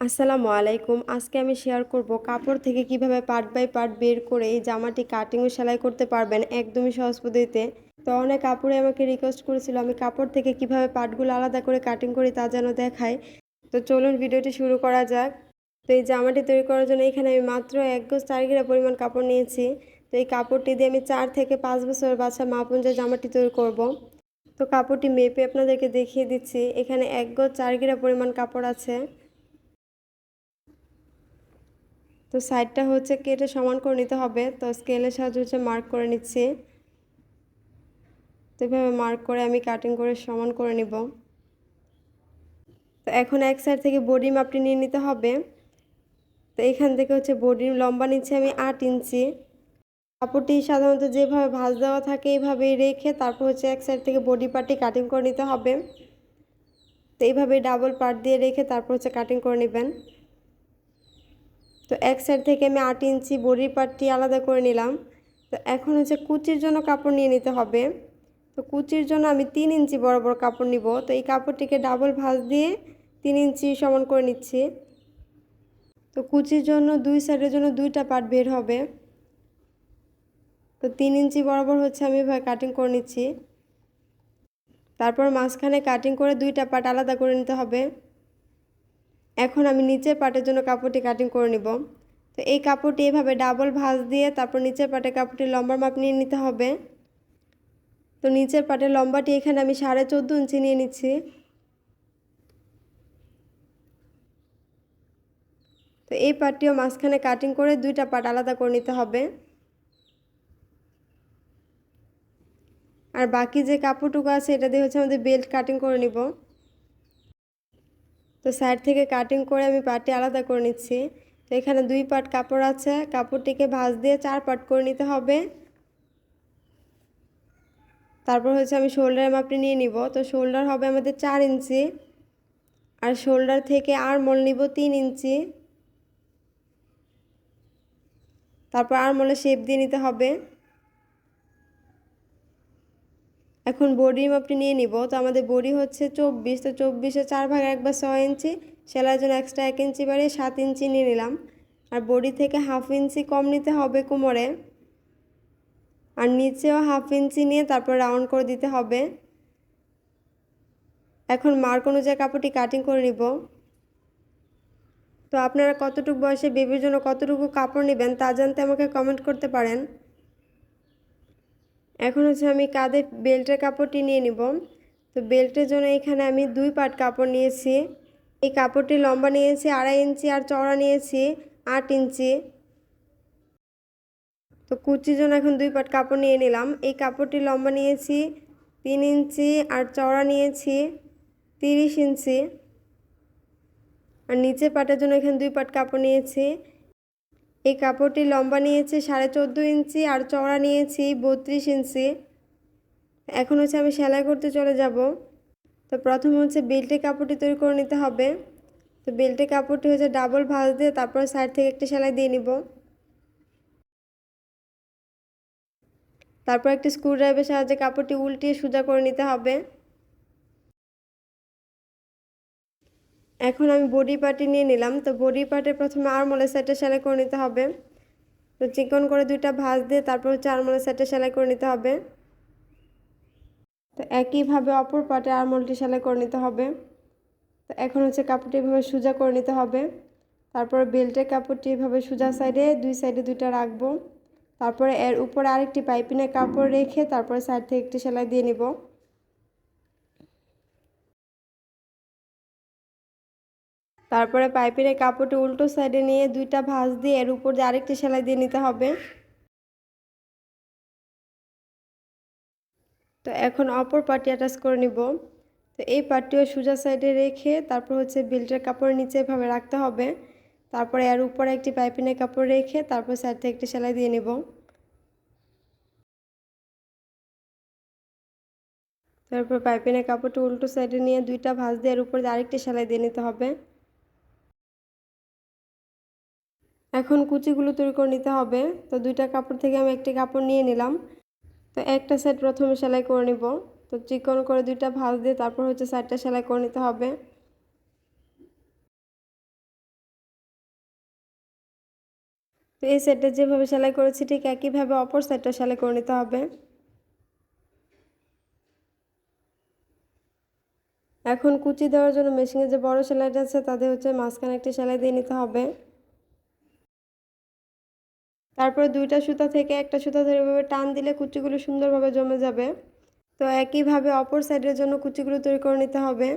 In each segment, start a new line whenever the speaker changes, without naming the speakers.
আসসালামু আলাইকুম। আজকে আমি শেয়ার করব কাপড় থেকে কীভাবে পার্ট বাই পার্ট বের করে এই জামাটি কাটিং ও সেলাই করতে পারবেন একদমই সহজ পদ্ধতিতে। তো অনেক কাপড়ে আমাকে রিকোয়েস্ট করেছিল আমি কাপড় থেকে কীভাবে পার্টগুলো আলাদা করে কাটিং করি তা যেন দেখায়। তো চলুন ভিডিওটি শুরু করা যাক। তো এই জামাটি তৈরি করার জন্য এখানে আমি মাত্র এক গোজ চার পরিমাণ কাপড় নিয়েছি। তো এই কাপড়টি দিয়ে আমি চার থেকে পাঁচ বছরের বাচ্চা মাপ অনুযায়ী জামাটি তৈরি করব। তো কাপড়টি মেপে আপনাদেরকে দেখিয়ে দিচ্ছি। এখানে এক গোজ চার পরিমাণ কাপড় আছে। তো সাইডটা হচ্ছে কেটে সমান করে নিতে হবে। তো স্কেলের সাহায্যে হচ্ছে মার্ক করে নিচ্ছি। তো এভাবে মার্ক করে আমি কাটিং করে সমান করে নিব। তো এখন এক সাইড থেকে বডি মাপটি নিয়ে নিতে হবে। তো এখান থেকে হচ্ছে বডির লম্বা নিচ্ছি আমি আট ইঞ্চি। কাপড়টি সাধারণত যেভাবে ভাঁজ দেওয়া থাকে এইভাবেই রেখে তারপর হচ্ছে এক সাইড থেকে বডি পার্টটি কাটিং করে নিতে হবে। তো এইভাবে ডাবল পার্ট দিয়ে রেখে তারপর হচ্ছে কাটিং করে নেবেন। তো এক সাইড থেকে আমি আট ইঞ্চি বডির পার্টটি আলাদা করে নিলাম। তো এখন হচ্ছে কুচির জন্য কাপড় নিয়ে নিতে হবে। তো কুচির জন্য আমি তিন ইঞ্চি বড় কাপড় নিব। তো এই কাপড়টিকে ডাবল ভাঁজ দিয়ে তিন ইঞ্চি সমান করে নিচ্ছি। তো কুচির জন্য দুই সাইডের জন্য দুইটা পার্ট বের হবে। তো তিন ইঞ্চি বরাবর হচ্ছে আমি এভাবে কাটিং করে নিচ্ছি। তারপর মাঝখানে কাটিং করে দুইটা পার্ট আলাদা করে নিতে হবে। এখন আমি নিচের পাটের জন্য কাপড়টি কাটিং করে নিব। তো এই কাপড়টি এভাবে ডাবল ভাঁজ দিয়ে তারপর নিচের পাটের কাপড়টি লম্বার মাপ নিয়ে নিতে হবে। তো নিচের পাটের লম্বাটি এখানে আমি সাড়ে চোদ্দ ইঞ্চি নিয়ে নিচ্ছি। তো এই পাটটিও মাঝখানে কাটিং করে দুইটা পাট আলাদা করে নিতে হবে। আর বাকি যে কাপড়টুকু আছে, এটা দিয়ে হচ্ছে আমাদের বেল্ট কাটিং করে নিব। তো সাইড থেকে কাটিং করে আমি পাটটি আলাদা করে নিচ্ছি। তো এখানে দুই পাট কাপড় আছে, কাপড়টিকে ভাঁজ দিয়ে চার পাট করে নিতে হবে। তারপর হচ্ছে আমি শোল্ডার মাপটি নিয়ে নিব। তো শোল্ডার হবে আমাদের চার ইঞ্চি, আর শোল্ডার থেকে আর মল নিব তিন ইঞ্চি। তারপর আর মলে শেপ দিয়ে নিতে হবে। এখন বডি মাপটি নিয়ে নিব। তো আমাদের বডি হচ্ছে চব্বিশ, তো চব্বিশে চার ভাগ এক বা ছয় ইঞ্চি সেলাইয়ের জন্য এক্সট্রা এক ইঞ্চি বাড়িয়ে সাত ইঞ্চি নিয়ে নিলাম। আর বডি থেকে হাফ ইঞ্চি কম নিতে হবে কোমরে। আর নিচেও হাফ ইঞ্চি নিয়ে তারপর রাউন্ড করে দিতে হবে। এখন মার্ক অনুযায়ী কাপড়টি কাটিং করে নিব। তো আপনারা কতটুকু বয়সে বেবির জন্য কতটুকু কাপড় নেবেন তা জানতে আমাকে কমেন্ট করতে পারেন। এখন হচ্ছে আমি কাঁধে বেল্টের কাপড়টি নিয়ে নিব। তো বেল্টের জন্য এখানে আমি দুই পাট কাপড় নিয়েছি। এই কাপড়টি লম্বা নিয়েছি, আড়াই ইঞ্চি, আর চওড়া নিয়েছি, আট ইঞ্চি। তো কুচির জন্য এখন দুই পাট কাপড় নিয়ে নিলাম। এই কাপড়টি লম্বা নিয়েছি, তিন ইঞ্চি, আর চওড়া নিয়েছি, তিরিশ ইঞ্চি। আর নিচে পাটের জন্য এখানে দুই পাট কাপড় নিয়েছি। এই কাপড়টি লম্বা নিয়েছি সাড়ে চোদ্দ ইঞ্চি আর চওড়া নিয়েছি বত্রিশ ইঞ্চি। এখন হচ্ছে আমি সেলাই করতে চলে যাব। তো প্রথম হচ্ছে বেল্টের কাপড়টি তৈরি করে নিতে হবে। তো বেল্টের কাপড়টি হচ্ছে ডাবল ভাঁজ দিয়ে তারপর সাইড থেকে একটি সেলাই দিয়ে নিব। তারপর একটি স্ক্রুড্রাইভের সাহায্যে কাপড়টি উল্টিয়ে সোজা করে নিতে হবে। এখন আমি বডি পার্টি নিয়ে নিলাম। তো বডি পার্টে প্রথমে আরমোলের সাইডে সেলাই করে নিতে হবে। তো চিকন করে দুইটা ভাঁজ দিয়ে তারপর হচ্ছে আরমোলের সাইডে সেলাই করে নিতে হবে। তো একইভাবে অপর পার্টে আরমোলটি সেলাই করে নিতে হবে। তো এখন হচ্ছে কাপড়টি এভাবে সোজা করে নিতে হবে। তারপর বেল্টের কাপড়টি এভাবে সোজা সাইডে দুই সাইডে দুইটা রাখব। তারপরে এর উপরে আরেকটি পাইপিনের কাপড় রেখে তারপরে সাইড থেকে একটি সেলাই দিয়ে নিব। তারপরে পাইপের এই কাপড়টি উল্টো সাইডে নিয়ে দুইটা ভাঁজ দিয়ে এর উপর দিয়ে আরেকটি সেলাই দিয়ে নিতে হবে। তো এখন অপর পার্টি অ্যাটাচ করে নিব। তো এই পার্টিও সোজা সাইডে রেখে তারপর হচ্ছে বেল্টের কাপড় নিচে এভাবে রাখতে হবে। তারপরে এর উপরে একটি পাইপিনের কাপড় রেখে তারপর সাইড থেকে একটি সেলাই দিয়ে নিব। তারপর পাইপিনের কাপড়টি উল্টো সাইডে নিয়ে দুইটা ভাঁজ দিয়ে এর উপরে আরেকটি সেলাই দিয়ে নিতে হবে। এখন কুচিগুলো তৈরি করে নিতে হবে। তো দুইটা কাপড় থেকে আমি একটি কাপড় নিয়ে নিলাম। তো একটা সাইড প্রথমে সেলাই করে নিব। তো চিকন করে দুইটা ভাঁজ দিয়ে তারপর হচ্ছে সাইডটা সেলাই করে নিতে হবে। তো এই সাইডটা যেভাবে সেলাই করেছি ঠিক একইভাবে অপর সাইডটা সেলাই করে নিতে হবে। এখন কুচি দেওয়ার জন্য মেশিনে যে বড় সেলাইটা আছে তাদের হচ্ছে মাঝখানে একটি সেলাই দিয়ে নিতে হবে। তারপরে দুইটা সুতা থেকে একটা সুতা ধরে এভাবে টান দিলে কুচিগুলো সুন্দরভাবে জমে যাবে। তো একইভাবে অপর সাইডের জন্য কুচিগুলো তৈরি করে নিতে হবে।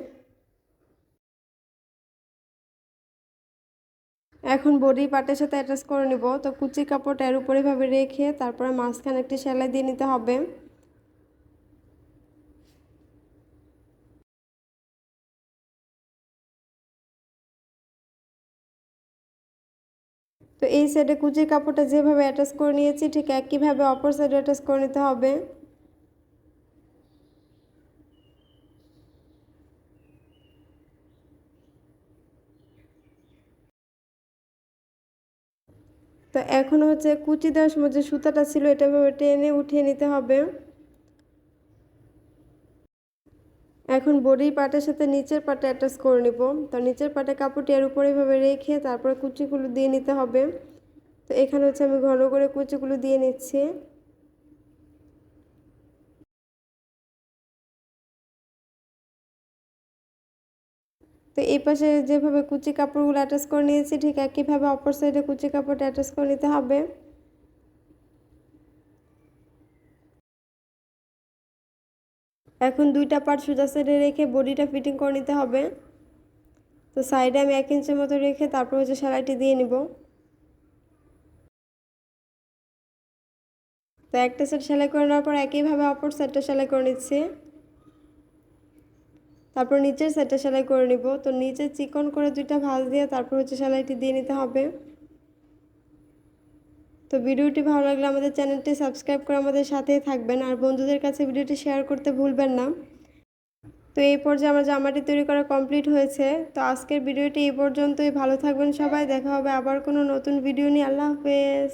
এখন বডি পার্টের সাথে অ্যাটাচ করে নিব। তো কুচি কাপড়টা এর উপরেভাবে রেখে তারপরে মাঝখানে একটি সেলাই দিয়ে নিতে হবে। তো এই সাইডে কুচির কাপড়টা যেভাবে অ্যাটাচ করে নিয়েছি, ঠিক একইভাবে অপর সাইডে অ্যাটাচ করে নিতে হবে। তো এখন হচ্ছে কুচি দেওয়ার সময় যে সুতাটা ছিল, এটা টেনে উঠিয়ে নিতে হবে। এখন বডি পার্টের সাথে নিচের পার্টে অ্যাটাচ করে নিব। তো নিচের পার্টে কাপড়টি এর উপরে এভাবে রেখে তারপরে কুচিগুলো দিয়ে নিতে হবে। তো এখানে হচ্ছে আমি ঘন করে কুচিগুলো দিয়ে নিচ্ছি। তো এই পাশে যেভাবে কুচি কাপড়গুলো অ্যাটাচ করে নিয়েছি, ঠিক একইভাবে অপর সাইডে কুচি কাপড়টা অ্যাটাচ করে নিতে হবে। এখন দুইটা পার্ট সোজা সাইডে রেখে বডিটা ফিটিং করে নিতে হবে। তো সাইডে আমি এক ইঞ্চের মতো রেখে তারপর হচ্ছে সেলাইটি দিয়ে নিব। তো একটা সাইড সেলাই করে নেওয়ার পর একইভাবে অপর সাইডটা সেলাই করে নিচ্ছি। তারপর নিচের সাইডটা সেলাই করে নিব। তো নিচে চিকন করে দুইটা ভাঁজ দিয়ে তারপর হচ্ছে সেলাইটি দিয়ে নিতে হবে। তো ভিডিওটি ভালো লাগলে আমাদের চ্যানেলটি সাবস্ক্রাইব করে আমাদের সাথেই থাকবেন। আর বন্ধুদের কাছে ভিডিওটি শেয়ার করতে ভুলবেন না। তো এই পর্যায়ে আমার জামাটি তৈরি করা কমপ্লিট হয়েছে। তো আজকের ভিডিওটি এই পর্যন্তই। ভালো থাকবেন সবাই। দেখা হবে আবার কোনো নতুন ভিডিও নিয়ে। আল্লাহ হাফেজ।